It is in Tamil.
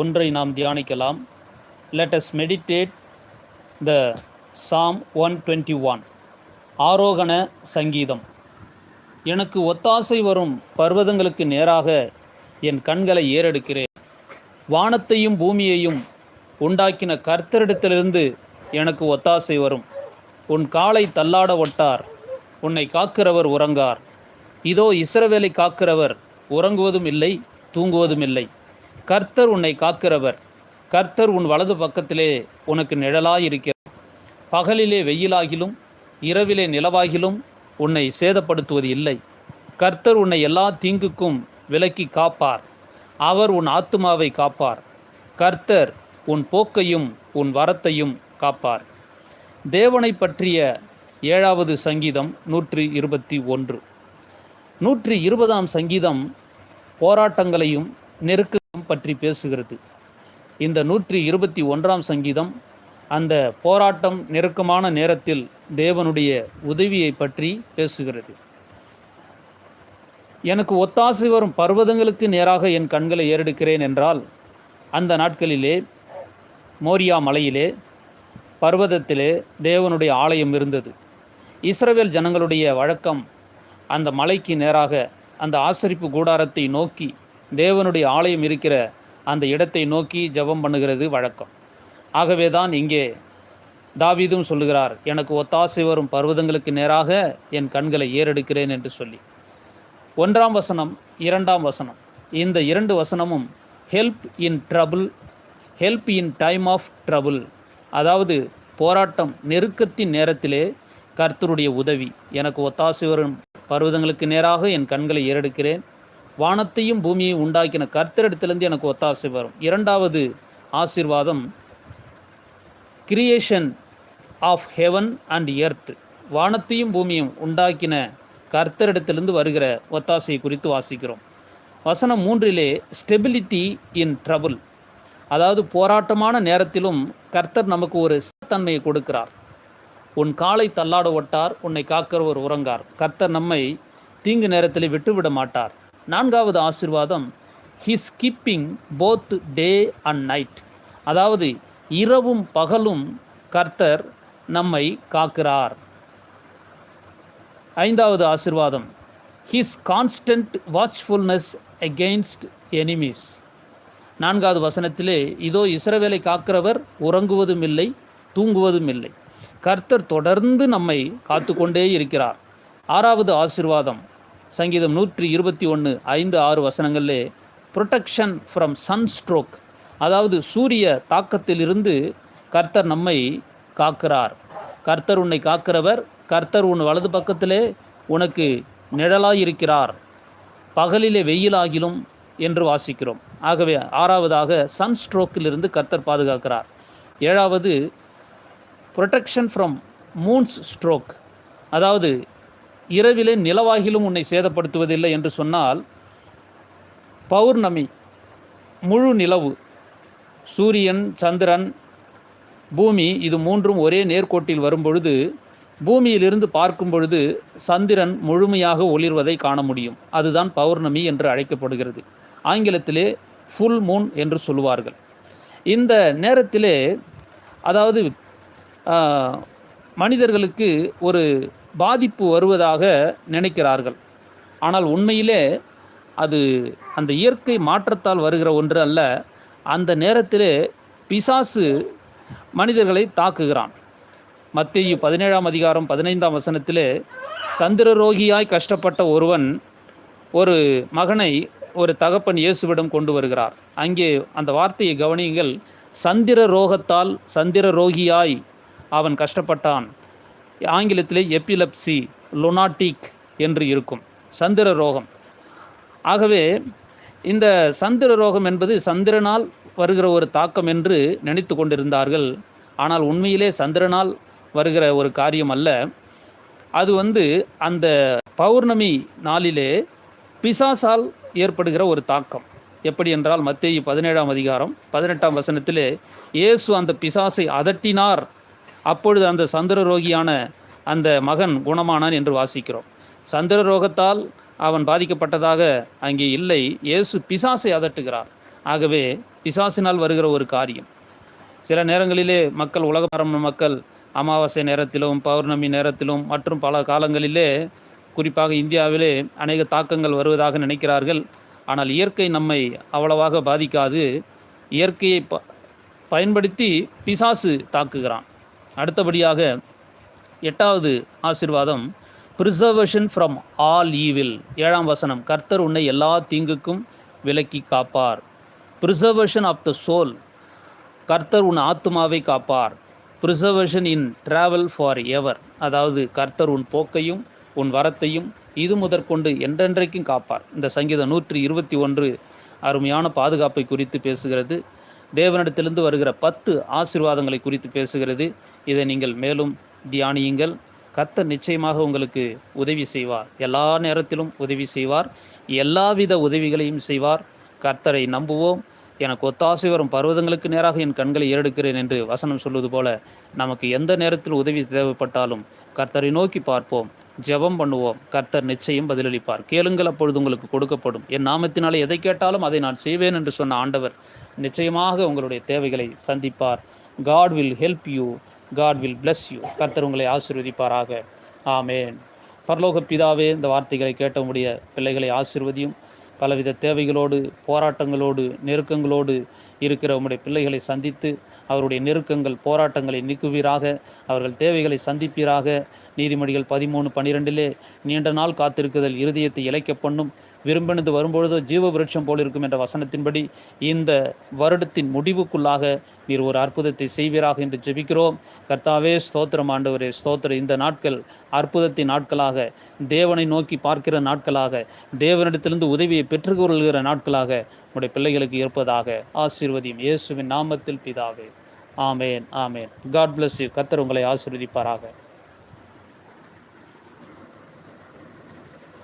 ஒன்றை நாம் தியானிக்கலாம். Let us meditate the psalm one twenty one ஆரோகண சங்கீதம். எனக்கு ஒத்தாசை வரும் பர்வதங்களுக்கு நேராக என் கண்களை ஏறெடுக்கிறேன். வானத்தையும் பூமியையும் உண்டாக்கின கர்த்தரிடத்திலிருந்து எனக்கு ஒத்தாசை வரும். உன் காலை தள்ளாட ஒட்டார் உன்னை காக்கிறவர் உறங்கார். இதோ இஸ்ரவேலை காக்கிறவர் உறங்குவதும் இல்லை தூங்குவதும் இல்லை. கர்த்தர் உன்னை காக்கிறவர். கர்த்தர் உன் வலது பக்கத்திலே உனக்கு நிழலாயிருக்கிறார் பகலிலே வெயிலாகிலும் இரவிலே நிலவாகிலும் உன்னை சேதப்படுத்துவது இல்லை. கர்த்தர் உன்னை எல்லா தீங்குக்கும் விலக்கி காப்பார். அவர் உன் ஆத்துமாவை காப்பார். கர்த்தர் உன் போக்கையும் உன் வரத்தையும் காப்பார். தேவனை பற்றிய ஏழாவது சங்கீதம் நூற்றி இருபத்தி ஒன்று. நூற்றி இருபதாம் சங்கீதம் போராட்டங்களையும் பற்றி பேசுகிறது. இந்த நூற்றி இருபத்தி ஒன்றாம் சங்கீதம் அந்த போராட்டம் நெருக்கமான நேரத்தில் தேவனுடைய உதவியை பற்றி பேசுகிறது. எனக்கு ஒத்தாசை வரும் பர்வதங்களுக்கு நேராக என் கண்களை ஏறெடுக்கிறேன் என்றால் அந்த நாட்களிலே மோரியா மலையிலே பர்வதத்திலே தேவனுடைய ஆலயம் இருந்தது. இஸ்ரவேல் ஜனங்களுடைய வழக்கம் அந்த மலைக்கு நேராக அந்த ஆசரிப்பு கூடாரத்தை நோக்கி தேவனுடைய ஆலயம் இருக்கிற அந்த இடத்தை நோக்கி ஜெபம் பண்ணுகிறது வழக்கம். ஆகவே தான் இங்கே தாவீதும் சொல்லுகிறார் எனக்கு ஒத்தாசை வரும் பர்வதங்களுக்கு நேராக என் கண்களை ஏறெடுக்கிறேன் என்று சொல்லி. ஒன்றாம் வசனம் இரண்டாம் வசனம். இந்த இரண்டு வசனமும் help in trouble help in time of trouble அதாவது போராட்டம் நெருக்கத்தின் நேரத்திலே கர்த்தருடைய உதவி. எனக்கு ஒத்தாசை வரும் பர்வதங்களுக்கு நேராக என் கண்களை ஏறெடுக்கிறேன் வானத்தையும் பூமியையும் உண்டாக்கின கர்த்தரிடத்திலிருந்து எனக்கு ஒத்தாசை வரும். இரண்டாவது ஆசிர்வாதம் creation of heaven and earth வானத்தையும் பூமியும் உண்டாக்கின கர்த்தரிடத்திலிருந்து வருகிற ஒத்தாசையை குறித்து வாசிக்கிறோம். வசனம் மூன்றிலே ஸ்டெபிலிட்டி இன் ட்ரபுள் அதாவது போராட்டமான நேரத்திலும் கர்த்தர் நமக்கு ஒரு தன்மையை கொடுக்கிறார். உன் காலை தள்ளாட ஒட்டார் உன்னை காக்கிறவர் உறங்கார். கர்த்தர் நம்மை தீங்கு நேரத்தில் விட்டுவிட மாட்டார். நான்காவது ஆசிர்வாதம் his keeping both day and night அதாவது இரவும் பகலும் கர்த்தர் நம்மை காக்கிறார். ஐந்தாவது ஆசிர்வாதம் his constant watchfulness against enemies நான்காவது வசனத்திலே இதோ இஸ்ரவேலை காக்கிறவர் உறங்குவதும் இல்லை தூங்குவதும் இல்லை. கர்த்தர் தொடர்ந்து நம்மை காத்து கொண்டே இருக்கிறார். ஆறாவது ஆசிர்வாதம் சங்கீதம் நூற்றி இருபத்தி ஒன்று ஐந்து ஆறு வசனங்களிலே ப்ரொடெக்ஷன் ஃப்ரம் சன் ஸ்ட்ரோக் அதாவது சூரிய தாக்கத்திலிருந்து கர்த்தர் நம்மை காக்கிறார். கர்த்தர் உன்னை காக்கிறவர் கர்த்தர் உன் வலது பக்கத்திலே உனக்கு நிழலாயிருக்கிறார். பகலிலே வெயிலாகிலும் என்று வாசிக்கிறோம். ஆகவே ஆறாவதாக சன் ஸ்ட்ரோக்கிலிருந்து கர்த்தர் பாதுகாக்கிறார். ஏழாவது ப்ரொடெக்ஷன் ஃப்ரம் மூன்ஸ் ஸ்ட்ரோக் அதாவது இரவிலே நிலவாகிலும் உன்னை சேதப்படுத்துவதில்லை என்று சொன்னால் பௌர்ணமி முழு நிலவு சூரியன் சந்திரன் பூமி இது மூன்றும் ஒரே நேர்கோட்டில் வரும்பொழுது பூமியிலிருந்து பார்க்கும் பொழுது சந்திரன் முழுமையாக ஒளிர்வதை காண முடியும். அதுதான் பௌர்ணமி என்று அழைக்கப்படுகிறது. ஆங்கிலத்திலே ஃபுல் மூன் என்று சொல்லுவார்கள். இந்த நேரத்திலே அதாவது மனிதர்களுக்கு ஒரு பாதிப்பு வருவதாக நினைக்கிறார்கள். ஆனால் உண்மையிலே அது அந்த இயற்கை மாற்றத்தால் வருகிற ஒன்று அல்ல. அந்த நேரத்திலே பிசாசு மனிதர்களை தாக்குகிறான். மத்திய பதினேழாம் அதிகாரம் பதினைந்தாம் வசனத்திலே சந்திரரோகியாய் கஷ்டப்பட்ட ஒருவன் ஒரு மகனை ஒரு தகப்பன் இயேசுவிடம் கொண்டு வருகிறார். அங்கே அந்த வார்த்தையை கவனியுங்கள். சந்திர ரோகத்தால் சந்திர ரோகியாய் அவன் கஷ்டப்பட்டான். ஆங்கிலத்திலே எப்பிலப்சி லொனாட்டிக் என்று இருக்கும். சந்திர ரோகம். ஆகவே இந்த சந்திர ரோகம் என்பது சந்திரனால் வருகிற ஒரு தாக்கம் என்று நினைத்து கொண்டிருந்தார்கள். ஆனால் உண்மையிலே சந்திரனால் வருகிற ஒரு காரியம் அல்ல. அது வந்து அந்த பௌர்ணமி நாளிலே பிசாசால் ஏற்படுகிற ஒரு தாக்கம். எப்படி என்றால் மத்திய பதினேழாம் அதிகாரம் பதினெட்டாம் வசனத்திலே இயேசு அந்த பிசாசை அதட்டினார். அப்பொழுது அந்த சந்திர ரோகியான அந்த மகன் குணமானான் என்று வாசிக்கிறோம். சந்திர ரோகத்தால் அவன் பாதிக்கப்பட்டதாக அங்கே இல்லை. இயேசு பிசாசை அதட்டுகிறார். ஆகவே பிசாசினால் வருகிற ஒரு காரியம். சில நேரங்களிலே மக்கள் உலகமரம் மக்கள் அமாவாசை நேரத்திலும் பௌர்ணமி நேரத்திலும் மற்றும் பல காலங்களிலே குறிப்பாக இந்தியாவிலே அநேக தாக்கங்கள் வருவதாக நினைக்கிறார்கள். ஆனால் இயற்கை நம்மை அவ்வளவாக பாதிக்காது. இயற்கையை ப பயன்படுத்தி பிசாசு தாக்குகிறான். அடுத்தபடியாக எட்டாவது ஆசிர்வாதம் ப்ரிசர்வேஷன் ஃப்ரம் ஆல் ஈவில் ஏழாம் வசனம் கர்த்தர் உன்னை எல்லா தீங்குக்கும் விலக்கி காப்பார். ப்ரிசர்வேஷன் ஆஃப் த சோல் கர்த்தர் உன் ஆத்மாவை காப்பார். Preservation in travel for ever அதாவது கர்த்தர் உன் போக்கையும் உன் வரத்தையும் இது முதற்கொண்டு என்றென்றைக்கும் காப்பார். இந்த சங்கீதம் நூற்றி இருபத்தி ஒன்று அருமையான பாதுகாப்பை குறித்து பேசுகிறது. தேவனிடத்திலிருந்து வருகிற பத்து ஆசீர்வாதங்களை குறித்து பேசுகிறது. இதை நீங்கள் மேலும் தியானியுங்கள். கர்த்தர் நிச்சயமாக உங்களுக்கு உதவி செய்வார். எல்லா நேரத்திலும் உதவி செய்வார். எல்லாவித உதவிகளையும் செய்வார். கர்த்தரை நம்புவோம். எனக்கு ஒத்தாசை வரும் பர்வதங்களுக்கு நேராக என் கண்களை ஏறெடுக்கிறேன் என்று வசனம் சொல்வது போல நமக்கு எந்த நேரத்தில் உதவி தேவைப்பட்டாலும் கர்த்தரை நோக்கி பார்ப்போம். ஜெபம் பண்ணுவோம். கர்த்தர் நிச்சயம் பதிலளிப்பார். கேளுங்கள் அப்பொழுது உங்களுக்கு கொடுக்கப்படும். என் நாமத்தினாலே எதை கேட்டாலும் அதை நான் செய்வேன் என்று சொன்ன ஆண்டவர் நிச்சயமாக உங்களுடைய தேவைகளை சந்திப்பார். God will help you God will bless you கர்த்தர் உங்களை ஆசிர்வதிப்பாராக. ஆமேன். பரலோக பிதாவே இந்த வார்த்தைகளை கேட்ட உங்களுடைய பிள்ளைகளை ஆசீர்வதியும். பலவித தேவைகளோடு போராட்டங்களோடு நெருக்கங்களோடு இருக்கிற உம்முடைய பிள்ளைகளை சந்தித்து அவருடைய நெருக்கங்கள் போராட்டங்களை நீக்குவீராக அவர்கள் தேவைகளை சந்திப்பீராக. நீதிமொழிகள் பதிமூணு பனிரெண்டிலே நீண்ட நாள் காத்திருக்குதல் இருதயத்தை இழைக்க பண்ணும் விரும்பினது வரும்பொழுதோ ஜீவ விருட்சம் போல் இருக்கும் என்ற வசனத்தின்படி இந்த வருடத்தின் முடிவுக்குள்ளாக நீர் ஒரு அற்புதத்தை செய்வீராக என்று ஜெபிக்கிறோம். கர்த்தாவே ஸ்தோத்திரம் ஆண்டவரே ஸ்தோத்திர இந்த நாட்கள் அற்புதத்தின் நாட்களாக தேவனை நோக்கி பார்க்கிற நாட்களாக தேவனிடத்திலிருந்து உதவியை பெற்றுக்கொள்கிற நாட்களாக உடைய பிள்ளைகளுக்கு இருப்பதாக ஆசீர்வதியும் இயேசுவின் நாமத்தில் பிதாவே. ஆமேன் ஆமேன். காட் பிளஸ் யூ கர்த்தர் உங்களை ஆசீர்வதிப்பாராக.